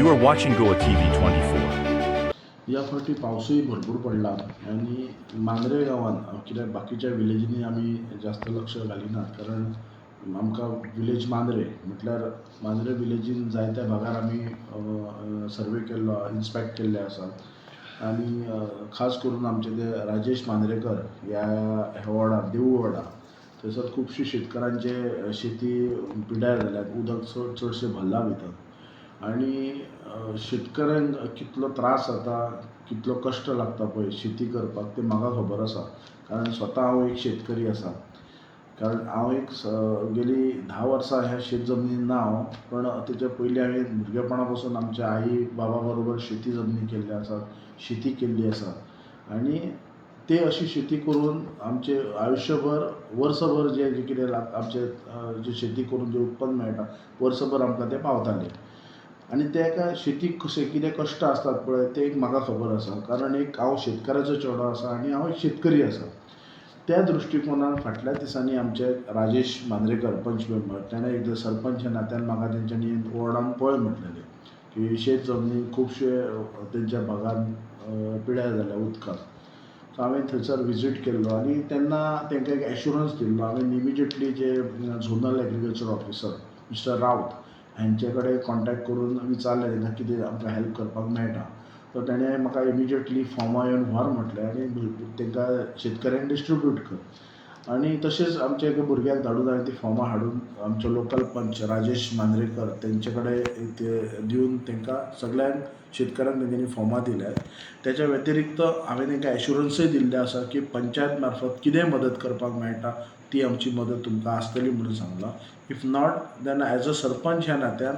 You are watching Goa TV 24. या फावटी पावसूय भरपूर पडला आनी मांद्रे गांवांत कित्याक बाकीच्या विलेजींनी आमी जास्त लक्ष घालिनात कारण आमकां विलेज मांद्रे म्हटल्यार मांद्रे विलेजीन जायत्या भागार आमी सर्वे केल्लो इन्स्पेक्ट केल्ले आसात आनी खास करून आमचे ते राजेश मांद्रेकर ह्या वडा वार्डार देवूळ वार्डार थंयसर खुबशे शेतकारांचे शेती पिड्यार जाल्यात उदक चड चडशें भरला भितर आनी शेतकऱ्यांक कितलो त्रास जाता कितलो कश्ट लागता पळय शेती करपाक तें म्हाका खबर आसा. कारण स्वता हांव एक शेतकरी आसा. कारण हांव एक गेली धा वर्सां ह्या शेत जमनीन ना हांव पण तेच्या पयलीं हांवें भुरगेपणा पासून आमच्या आई बाबा बरोबर शेती जमनी केल्ली आसात शेती केल्ली आसा. आनी ते अशी शेती करून आमचे आयुश्यभर वर्सभर जे जे कितें लाग आमचे जे शेती करून जे उत्पन्न मेळटा वर्सभर आमकां ते पावताले. आनी तेका शेतीक कशें कितें कश्ट आसतात पळय ते एक म्हाका खबर आसा कारण एक हांव शेतकाराचो चेडो आसा आनी हांव एक शेतकरी आसा त्या दृश्टीकोनान फाटल्या दिसांनी आमचे राजेश मांद्रेकर पंच मेंबर. तेणें एकदां सरपंच नात्यान म्हाका तेंच्यांनी वॉर्डान पळय म्हटलेलें. की शेत जमनी खुबशे तेंच्या भागान पिड्यार जाल्या उदकान सो हांवें थंयसर विजीट केल्लो आनी तेन्ना तांकां एक एश्युरंस दिल्लो हांवें इमिजिएटली जे zonal agriculture officer mister Rawat हांचे कडेन कॉन्टेक्ट करून विचारलें तेंकां कितें आमकां हेल्प करपाक मेळटा. तर ताणें म्हाका इमिजिएटली फॉर्मां येवन व्हर म्हटलें आनी तांकां शेतकऱ्यांक डिस्ट्रिब्यूट कर. आनी तशेंच आमच्या एका भुरग्याक धाडून हांवें ती फॉर्मां हाडून आमचो लोकल पंच राजेश मांद्रेकर तेंचे कडेन ते दिवन तांकां सगळ्यांक शेतकऱ्यांक तेंच्यांनी फॉर्मां दिल्यात तेच्या व्यतिरिक्त हांवें तांकां एश्युरन्सूय दिल्ले आसा की पंचायत मार्फत कितें मदत करपाक मेळटा ती आमची मदत तुमकां आसतली म्हणून सांगलां. If not then as a sarpanch ह्या नात्यान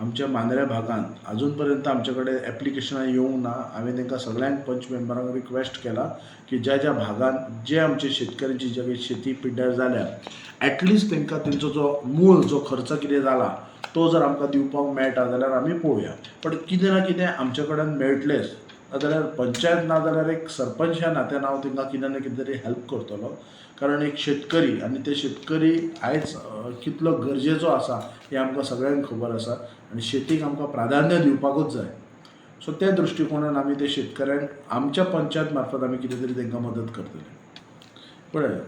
आमच्या मांद्र्या भागांत अजून पर्यंत आमचे कडेन एप्लिकेशनां येवंक ना. हांवें तांकां सगळ्यांक पंच मेंबरांक रिक्वेस्ट केला की ज्या ज्या भागांत जे आमचे शेतकऱ्यांची जे शेती पिड्ड्यार जाल्या ॲटलिस्ट तांकां तेंचो जो मूळ जो खर्च कितें जाला तो जर आमकां दिवपाक मेळटा जाल्यार आमी पळोवया पण कितें ना कितें आमचे कडेन मेळटलेंच. नाजाल्यार पंचायत ना जाल्यार एक सरपंच ह्या नात्यान हांव तांकां कितें ना कितें तरी हेल्प करतलो. कारण एक शेतकरी आनी ते शेतकरी आयज कितलो गरजेचो आसा हें आमकां सगळ्यांक खबर आसा आनी शेतीक आमकां प्राधान्य दिवपाकूच जाय. सो त्या दृश्टीकोनान आमी ते शेतकऱ्यांक आमच्या पंचायत मार्फत आमी कितें तरी तांकां मदत करतले. पळय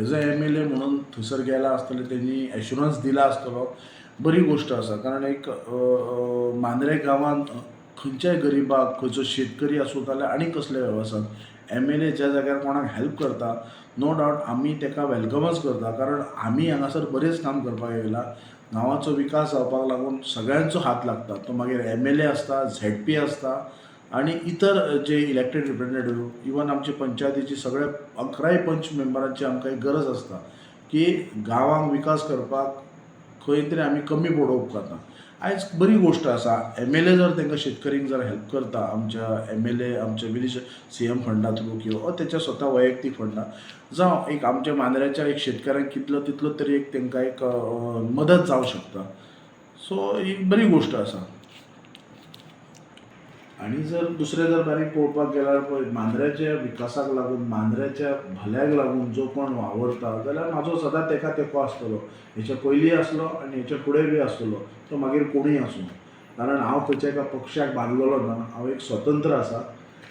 as a M L A म्हणून थंयसर गेला आसतले तेणी एश्युरन्स दिला आसतलो बरी गोश्ट आसा कारण एक मांद्रे गांवांत खंयच्याय गरिबाक खंयचो शेतकरी आसूं जाल्यार आनी कसल्या वेवसाय एम एल ए ज्या जाग्यार कोणाक हेल्प करता नो डावट आमी ताका वेलकमच करता. कारण आमी हांगासर बरेंच काम करपाक येयला. गांवाचो विकास जावपाक लागून सगळ्यांचो हात लागता. तो मागीर एम एल ए आसता झॅड पी आसता आनी इतर जे इलेक्टेड रिप्रेझेंटेटिव्ह इवन आमचे पंचायतीची सगळे अकराय पंच मेंबरांची आमकां एक गरज आसता की गांवांक विकास करपाक खंय तरी आमी कमी पडोवंक उपकारना आयज बरी गोश्ट आसा एम एल ए जर तांकां शेतकरींक जर हेल्प करता आमच्या एम एल ए आमच्या विदेश सी एम फंडा थ्रू किंवा तेच्या स्वता वैयक्तीक फंडा जावं एक आमच्या मांद्र्याच्या एक शेतकऱ्यांक कितलो तितलो तरी एक तांकां एक मदत जावं शकता. सो ही बरी गोश्ट आसा. आनी जर दुसरें जर बारीक पळोवपाक गेल्यार पळय मांद्र्याच्या विकासाक लागून मांद्र्याच्या भल्याक लागून जो कोण वावरता जाल्यार म्हाजो सदां तेका तेंको आसतलो. हेच्या पयलीं आसलो आनी हेच्या फुडें बी आसतलो तो मागीर कोणूय आसूं. कारण हांव खंयच्या एका पक्षाक बांदलेलो ना हांव एक स्वतंत्र आसा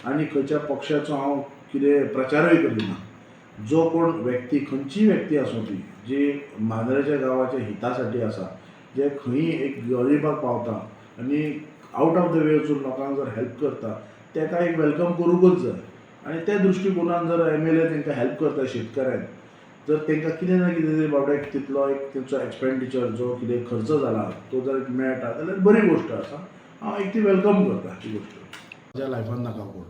आनी खंयच्या पक्षाचो हांव कितें प्रचारूय करिना. जो कोण व्यक्ती खंयचीय व्यक्ती आसूं ती जी मांद्र्याच्या गांवाच्या हितासाठी आसा जे खंयी एक गरिबाक पावता आनी आवट ऑफ द वे वचून लोकांक जर हेल्प करता तेका एक वेलकम करूंकच जाय आनी त्या दृश्टीकोनान जर एम एल ए तांकां हेल्प करता शेतकऱ्यांक जर तांकां कितें ना कितें तरी बाबड्याक तितलो एक तेंचो एक्सपेंडिचर जो कितें खर्च जाला तो जर मेळटा जाल्यार बरी गोश्ट आसा हांव एक ती वेलकम करता ही गोश्ट म्हज्या लायफान नाका कोण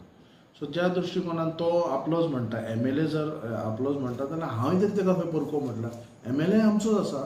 सो ज्या दृश्टीकोनान तो आपलोच म्हणटा एम एल ए जर आपलोच म्हणटा जाल्यार हांवें जर ताका खंय परको म्हटला. एम एल ए आमचोच आसा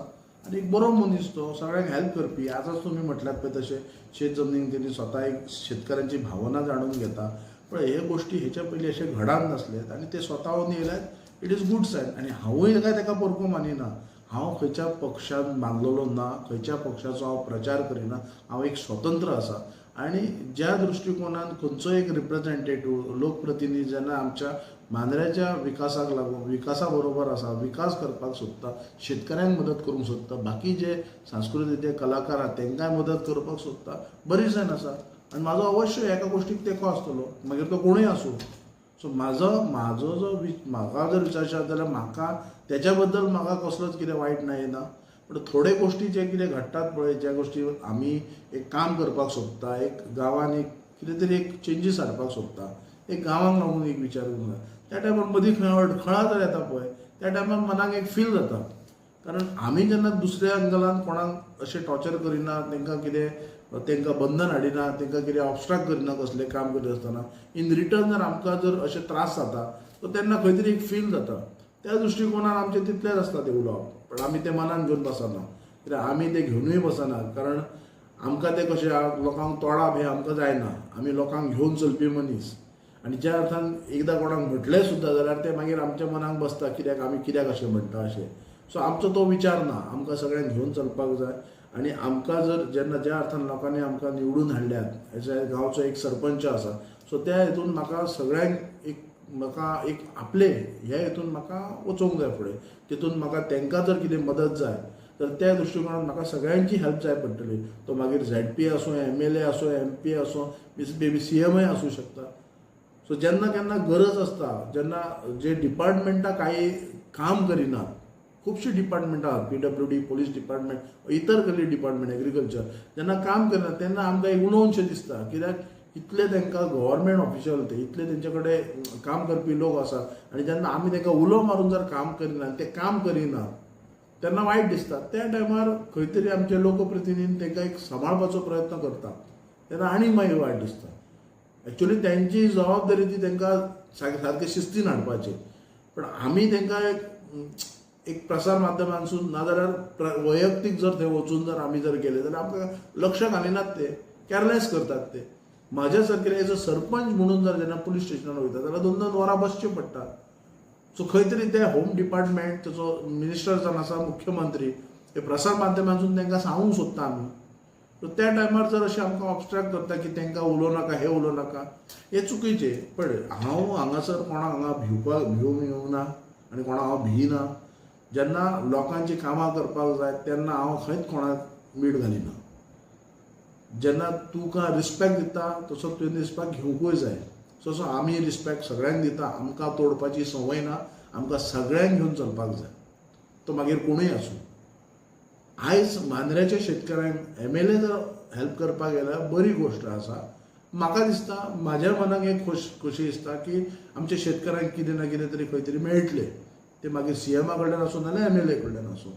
आनी एक बरो मनीस तो सगळ्यांक हेल्प करपी. आजच तुमी म्हटल्यात पळय तशें शेत जमनीक तेणी स्वता एक शेतकऱ्यांची भावना जाणून घेता. पण हे गोश्टी हेच्या पयलीं अशे घडान नासलेत आनी ते स्वताहून येयल्यात इट इज गुड सायन आनी हांवूय काय ताका परको मानिना. हांव खंयच्या पक्षान बांदलेलो ना खंयच्या पक्षाचो हांव प्रचार करिना हांव एक स्वतंत्र आसा. आनी ज्या दृश्टिकोनान खंयचो एक रिप्रेझेंटेटीव लोकप्रतिनिधी जेन्ना आमच्या मांद्र्याच्या विकासाक लागून विकासा बरोबर आसा विकास करपाक सोदता शेतकऱ्यांक मदत करूंक सोदता बाकी जे सांस्कृतीक कलाकार आहात तांकांय मदत करपाक सोदता. बरी जायन आसा. आनी म्हाजो अवश्य एका गोश्टीक तेंको आसतलो मागीर तो कोणूय आसूं. सो म्हाजो म्हाजो जो वि म्हाका जर विचारशात जाल्यार म्हाका तेच्या बद्दल म्हाका कसलोच कितें वायट ना येना पूण थोडे गोश्टी जे कितें घडटात पळय ज्या गोश्टी आमी एक काम करपाक सोदता. एक गांवान एक कितें तरी एक चेंजीस हाडपाक सोदता. एक गांवांक लागून एक विचार करूंक जाय. त्या टायमार मदीं खंय अडखळा जर येता पळय त्या टायमार मनाक एक फील जाता. कारण आमी जेन्ना दुसऱ्या एंगलान कोणाक अशें टॉर्चर करिना तांकां कितें तांकां बंधन हाडिना तांकां कितें ऑबस्ट्रॅक्ट करिना कसलें काम करीत आसतना इन रिटर्न जर आमकां जर अशे त्रास जाता तर तेन्ना खंय तरी एक फील जाता. त्या दृश्टिकोनान आमचें तितलेंच आसता तें उलोवप पण आमी तें मनान घेवन बसना. कित्याक आमी तें घेवनूय बसना. कारण आमकां तें कशें लोकांक तोडाप हें आमकां जायना. आमी लोकांक घेवन चलपी मनीस. आनी ज्या अर्थान एकदां कोणाक म्हटलें सुद्दां जाल्यार तें मागीर आमच्या मनाक बसता कित्याक आमी कित्याक अशें म्हणटा अशें. सो आमचो तो विचार ना. आमकां सगळ्यांक घेवन चलपाक जाय. आनी आमकां जर जेन्ना ज्या अर्थान लोकांनी आमकां निवडून हाडल्यात हेच्या गांवचो एक सरपंच आसा. सो त्या हेतून म्हाका सगळ्यांक एक म्हाका एक आपले ह्या हेतून म्हाका वचोंक जाय फुडें. तितून म्हाका तांकां जर कितें मदत जाय तर त्या दृश्टिकोनान म्हाका सगळ्यांची हेल्प जाय पडटली. तो मागीर झॅड पी आसूं एम एल ए आसूं एम पी आसूं मे सी एम आय आसूं शकता. सो जेन्ना केन्ना गरज आसता जेन्ना जे डिपार्टमेंटा काही काम करिनात खुबशीं डिपार्टमेंटां आहात P W D police department इतर कसली डिपार्टमेंट एग्रीकल्चर जेन्ना काम करिनात तेन्ना आमकां एक उणवंश दिसता. कित्याक? इतले तांकां गव्हर्मेंट ऑफिशियल ते इतले तेंचे कडेन काम करपी लोक आसा आनी जेन्ना आमी तांकां उलो मारून जर काम करिना ते काम करिना तेन्ना वायट दिसता. त्या टायमार खंय तरी आमचे लोकप्रतिनिधीन तांकां एक सांबाळपाचो प्रयत्न करता. तेन्ना आनी मागीर वायट दिसता. एक्चुली त्यांची जबाबदारी ती तांकां सारखे शिस्तीन हाडपाची पण आमी तांकां एक एक प्रसार माध्यमांसून नाजाल्यार प्र- वैयक्तीक जर थंय वचून जर आमी जर गेले जाल्यार आमकां लक्ष घालिनात ते. कॅरलेस करतात ते. म्हाज्या सारके एज अ सरपंच म्हणून जर जेन्ना पुलीस स्टेशनार वयता जाल्यार दोन दोन वरां बसचें पडटा सो खंय तरी ते होम डिपार्टमेंट ताचो मिनिस्टर जावन आसा मुख्यमंत्री हे प्रसार माध्यमांसून तांकां सांगूंक सोदता आमी सो त्या टायमार जर अशें आमकां ऑबस्ट्रॅक्ट करता की तांकां उलोव नाका हें उलोव नाका हें चुकीचें. पळय हांव हांगासर कोणाक हांगा भिवपाक भिवूंक येवना आनी कोणाक हांव भियना जेन्ना लोकांची कामां करपाक जाय तेन्ना हांव खंयच कोणाक मीठ घालिना. जेन्ना तुका रिस्पेक्ट दिता तसो तुवें रिस्पेक्ट घेवंकूय जाय. सो सो आमी रिस्पेक्ट सगळ्यांक दिता आमकां तोडपाची संवय ना आमकां सगळ्यांक घेवन चलपाक जाय. तो मागीर कोणूय आसूं. आयज मांद्र्याच्या शेतकऱ्यांक एम एल ए जर हेल्प करपाक गेल्यार बरी गोश्ट आसा. म्हाका दिसता म्हाज्या मनाक एक खोश खोशी दिसता की आमच्या शेतकऱ्यांक कितें ना कितें तरी खंय तरी मेळटलें. तें मागीर सी एमा कडल्यान आसूं नाल्यार एम एल ए कडल्यान आसूं